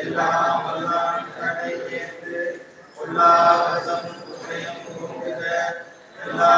எல்லாம் வல்லான் கடை ஏற்று எல்லா வசம் உதயம் எல்லா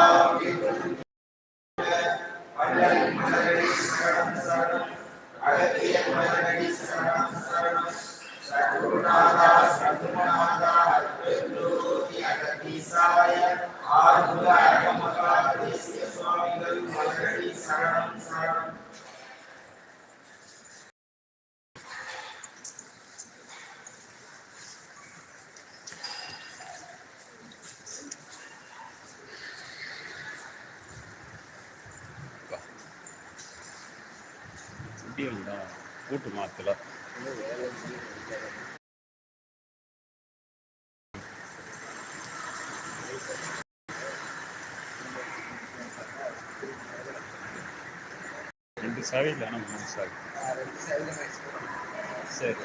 முடியும் கூட்டு மாத்தல. ரெண்டு சாவி இல்லை ஆனால் மூணு சாவி? சரி.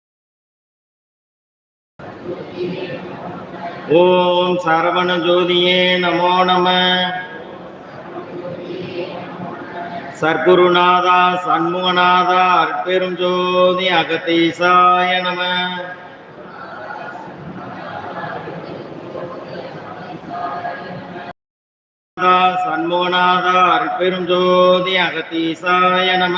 ஓம் சரவண ஜோதியே நமோ நம. சர்க்குருநாதா சண்முகநாதா அற்பெரும் ஜோதி அகத்தீசாய நம. சண்முகநாதா அற்பெரும் ஜோதி அகத்தீசாய நம.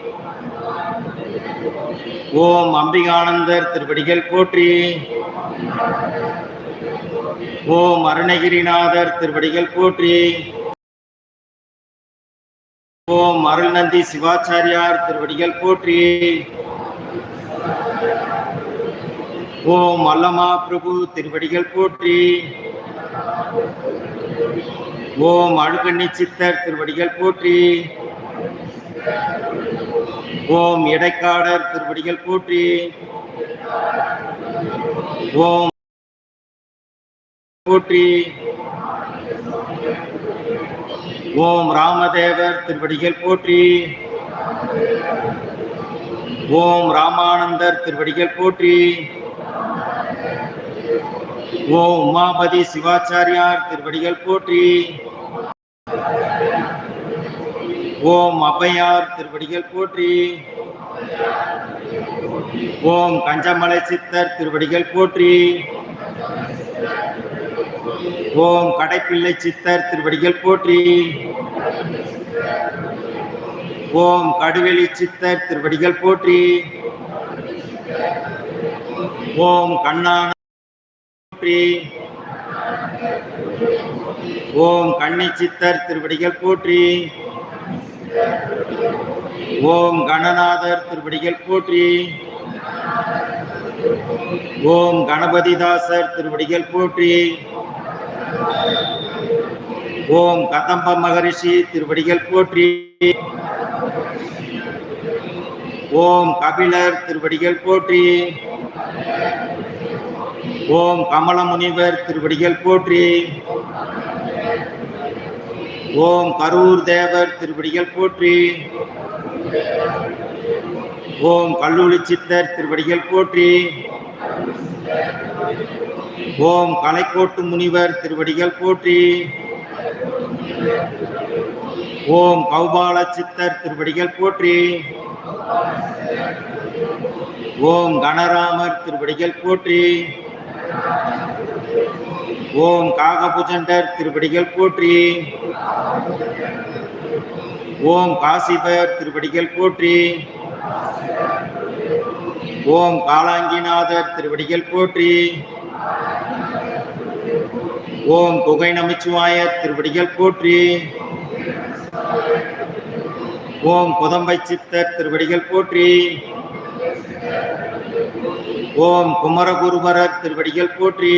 ஓம் அம்பிகானந்தர் திருவடிகள் போற்றி. ஓம் அருணகிரிநாதர் திருவடிகள் போற்றி. ஓம் அருள்நந்தி சிவாச்சாரியார் திருவடிகள் போற்றி. ஓம் அல்லமா பிரபு திருவடிகள் போற்றி. ஓம் அழுகண்ணி சித்தர் திருவடிகள் போற்றி. ஓம் இடைக்காடர் திருப்படிகள் போற்றி. ஓம் போற்றி. ஓம் ராமதேவர் திருவடிகள் போற்றி. ஓம் ராமானந்தர் திருவடிகள் போற்றி. ஓம் உமாபதி சிவாச்சாரியார் திருவடிகள் போற்றி. ஓம் அவ்வையார் திருவடிகள் போற்றி. ஓம் கஞ்சமலை சித்தர் திருவடிகள் போற்றி. ஓம் கடைப்பிள்ளை சித்தர் திருவடிகள் போற்றி. ஓம் கடுவெளி சித்தர் திருவடிகள் போற்றி. ஓம் கண்ணான போற்றி. ஓம் கண்ணி சித்தர் திருவடிகள் போற்றி. ஓம் கணநாதர் திருவடிகள் போற்றி. ஓம் கணபதிதாசர் திருவடிகள் போற்றி. ஓம் கதம்ப மகரிஷி திருவடிகள் போற்றி. ஓம் கபிலர் திருவடிகள் போற்றி. ஓம் கமல முனிவர் திருவடிகள் போற்றி. ஓம் கரூர் தேவர் திருவடிகள் போற்றி. ஓம் கல்லூரி சித்தர் திருவடிகள் போற்றி. ஓம் கலைக்கோட்டு முனிவர் திருவடிகள் போற்றி. ஓம் கௌபால சித்தர் திருவடிகள் போற்றி. ஓம் கணராமர் திருவடிகள் போற்றி. ஓம் காகபுஜண்டர் திருப்படிகள் போற்றி. ஓம் காசிபர் திருப்படிகள் போற்றி. ஓம் காலாங்கிநாதர் திருவடிகள் போற்றி. ஓம் குகை நமச்சிவாயர் திருவடிகள் போற்றி. ஓம் குதம்பை சித்தர் திருவடிகள் போற்றி. ஓம் குமரகுருபரர் திருவடிகள் போற்றி.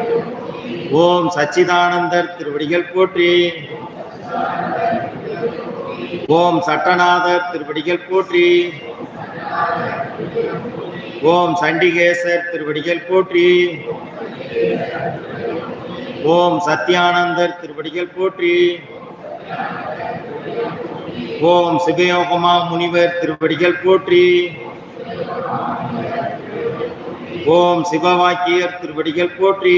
ஓம் சச்சிதானந்தர் திருவடிகள் போற்றி. ஓம் சட்டநாதர் திருவடிகள் போற்றி. ஓம் சண்டிகேசர் திருவடிகள் போற்றி. ஓம் சத்யானந்தர் திருவடிகள் போற்றி. ஓம் சிவயோகமா முனிவர் திருவடிகள் போற்றி. ஓம் சிவவாக்கியர் திருவடிகள் போற்றி.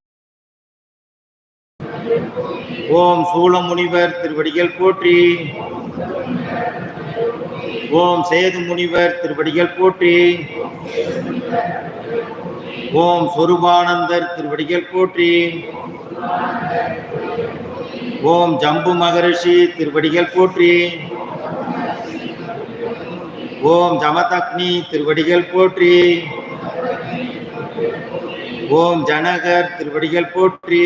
ஓம் சூலமுனிவர் திருவடிகள் போற்றி. ஓம் சேது முனிவர் திருவடிகள் போற்றி. ஓம் சொருபானந்தர் திருவடிகள் போற்றி. ஓம் ஜம்பு மகரிஷி திருவடிகள் போற்றி. ஓம் ஜமதக்னி திருவடிகள் போற்றி. ஓம் ஜனகர் திருவடிகள் போற்றி.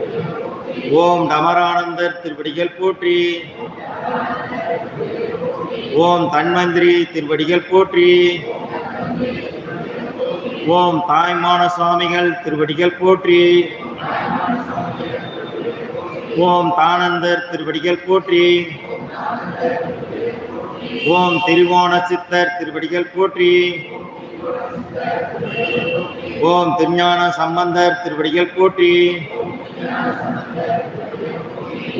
ஓம் டமரானந்தர் திருவடிகள் போற்றி. ஓம் தன்மந்திரி திருவடிகள் போற்றி. ஓம் தாய்மான சுவாமிகள் திருவடிகள் போற்றி. ஓம் தானந்தர் திருவடிகள் போற்றி. ஓம் திருவோண சித்தர் திருவடிகள் போற்றி. ஓம் திருஞான சம்பந்தர் திருவடிகள் போற்றி.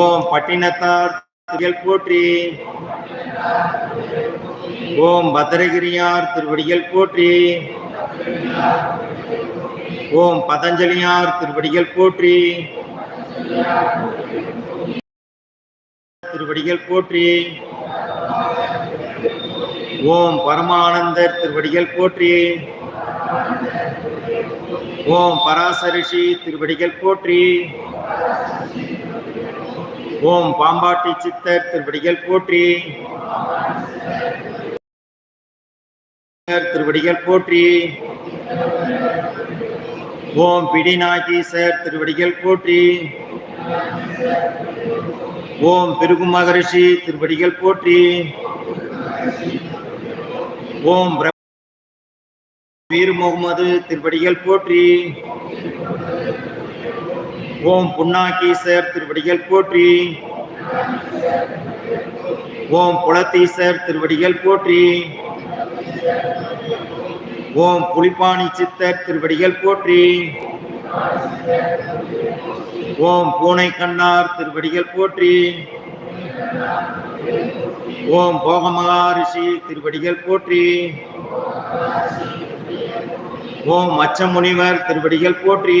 ஓம் பட்டினத்தார் திருவடிகள் போற்றி. ஓம் பத்ரகிரியார் திருவடிகள் போற்றி. ஓம் பதஞ்சலியார் திருவடிகள் போற்றி. திருவடிகள் போற்றி. ஓம் பரமானந்தர் திருவடிகள் போற்றி. ஓம் பராசரிஷி திருவடிகள் போற்றி. ஓம் பாம்பாட்டி சித்தர் திருவடிகள் போற்றி. திருவடிகள் போற்றி. ஓம் பிடிநாயகி சார் திருவடிகள் போற்றி. ஓம் பிருகு மகரிஷி திருவடிகள் போற்றி. ஓம் வீர் முகமது திருவடிகள் போற்றி. ஓம் புன்னாகீசர் திருவடிகள் போற்றி. ஓம் புலத்தீசர் திருவடிகள் போற்றி. ஓம் புலிப்பாணி சித்தர் திருவடிகள் போற்றி. ஓம் பூனை கண்ணார் திருவடிகள் போற்றி. ஓம் போகமகா ரிஷி திருவடிகள் போற்றி. ஓம் மச்சமுனிவர் திருவடிகள் போற்றி.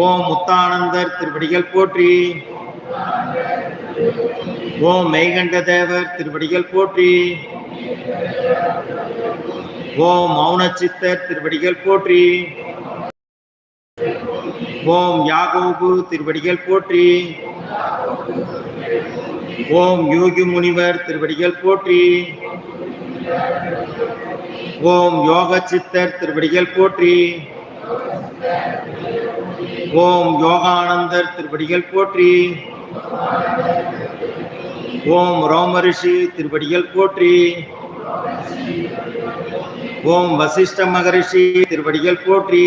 ஓம் முத்தானந்தர் திருவடிகள் போற்றி. ஓம் மெய்கண்ட தேவர் திருவடிகள் போற்றி. ஓம் மௌன சித்தர் திருவடிகள் போற்றி. ஓம் யாகோபு திருவடிகள் போற்றி. ஓம் யோகி முனிவர் திருவடிகள் போற்றி. ஓம் யோக சித்தர் திருவடிகள் போற்றி. ஓம் யோகானந்தர் திருப்படிகள் போற்றி. ஓம் ரோமரிஷி திருப்படிகள் போற்றி. ஓம் வசிஷ்ட மகரிஷி திருவடிகள் போற்றி.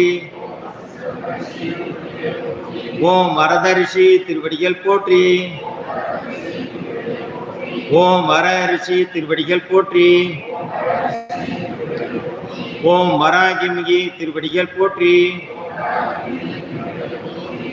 ஓம் வரத ரிஷி திருவடிகள் போற்றி. ஓம் வர ரிஷி திருவடிகள் போற்றி. ஓம் வராகிமிகி திருவடிகள் போற்றி.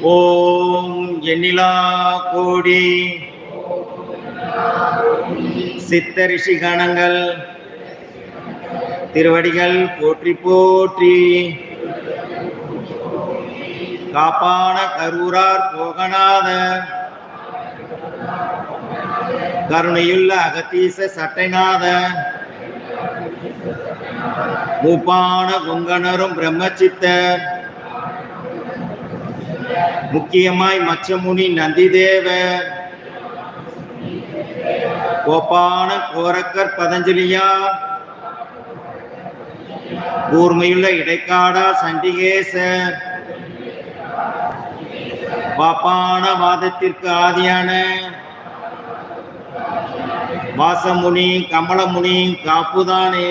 ஓம் எண்ணிலா கோடி. சித்தரிஷி கணங்கள். திருவடிகள் போற்றி போற்றி. காப்பான கரூரார் போகநாத. கருணையுள்ள அகத்தீச சட்டைநாத. மூப்பான குங்கணரும் பிரம்மச்சித்தர். முக்கியமாய் மச்சமுனி நந்திதேவர் கோபான கோரக்கர் பதஞ்சலியா. கூர்மையுள்ள இடைக்காடா சண்டிகேசர் பாப்பான வாதத்திற்கு ஆதியான. வாசமுனி கமலமுனி காப்புதானே.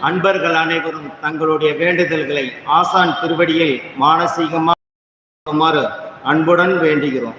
அன்பர்கள் அனைவரும் தங்களுடைய வேண்டுதல்களை ஆசான் திருவடியில் மானசீகமாக அன்புடன் வேண்டுகிறோம்.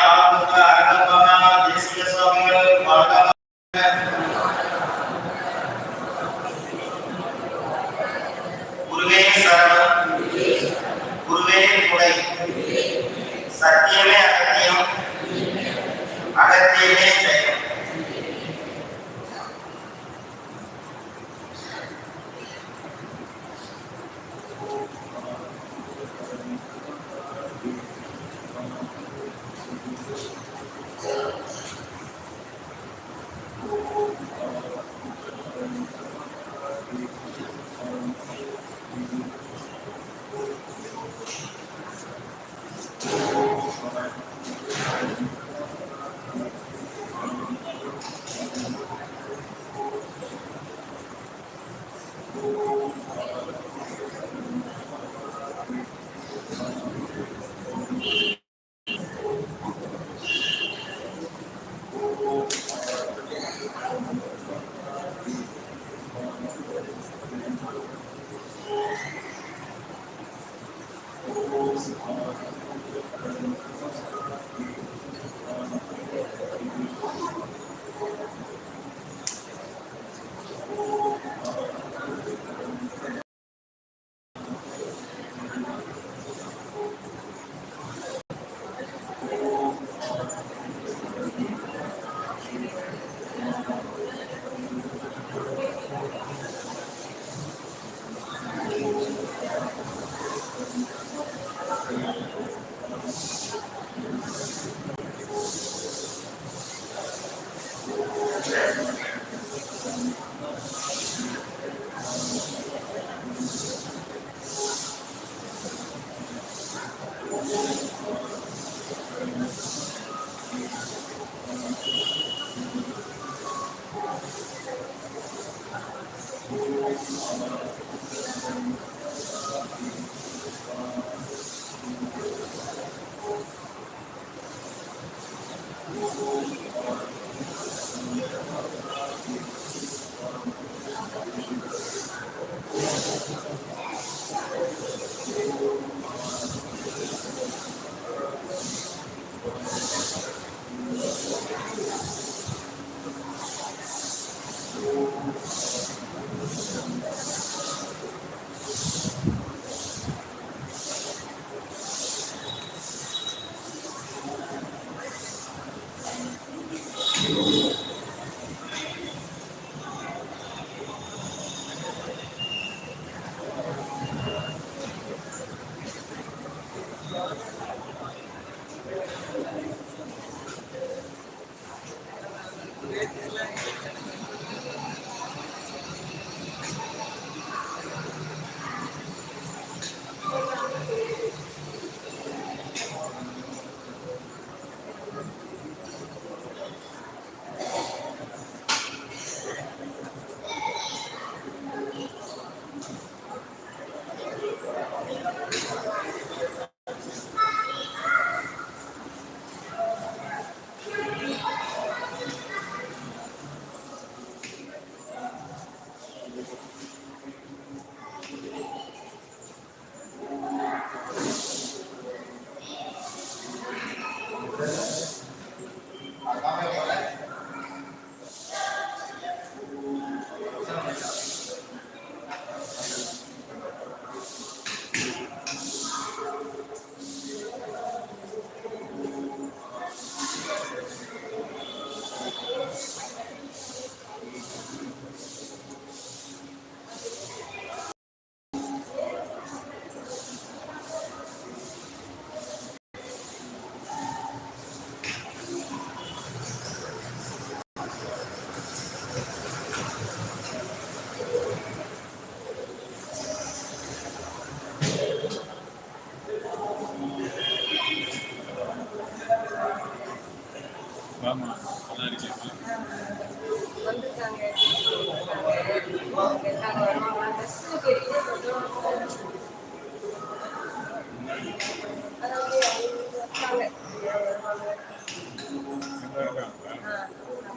rules. ああ。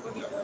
Gracias.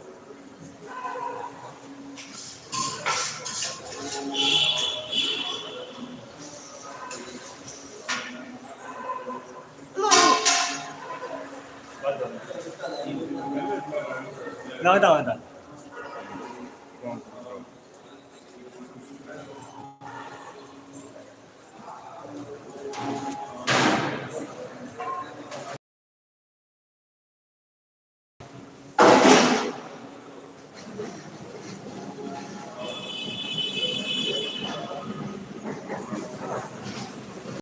தான் வந்தேன்